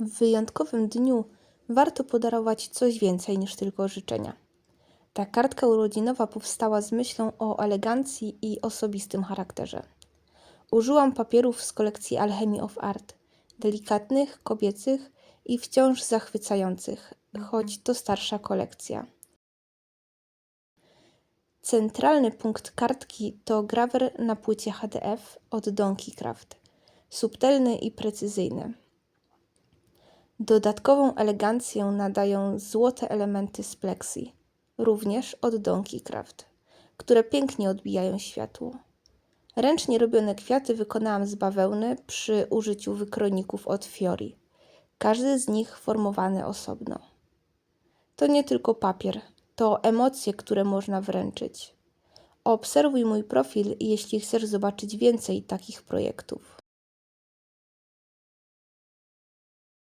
W wyjątkowym dniu warto podarować coś więcej niż tylko życzenia. Ta kartka urodzinowa powstała z myślą o elegancji i osobistym charakterze. Użyłam papierów z kolekcji Alchemy of Art, delikatnych, kobiecych i wciąż zachwycających, choć to starsza kolekcja. Centralny punkt kartki to grawer na płycie HDF od Donkey Craft, subtelny i precyzyjny. Dodatkową elegancję nadają złote elementy z plexi, również od Donkey Craft, które pięknie odbijają światło. Ręcznie robione kwiaty wykonałam z bawełny przy użyciu wykrojników od Fiori, każdy z nich formowany osobno. To nie tylko papier, to emocje, które można wręczyć. Obserwuj mój profil, jeśli chcesz zobaczyć więcej takich projektów.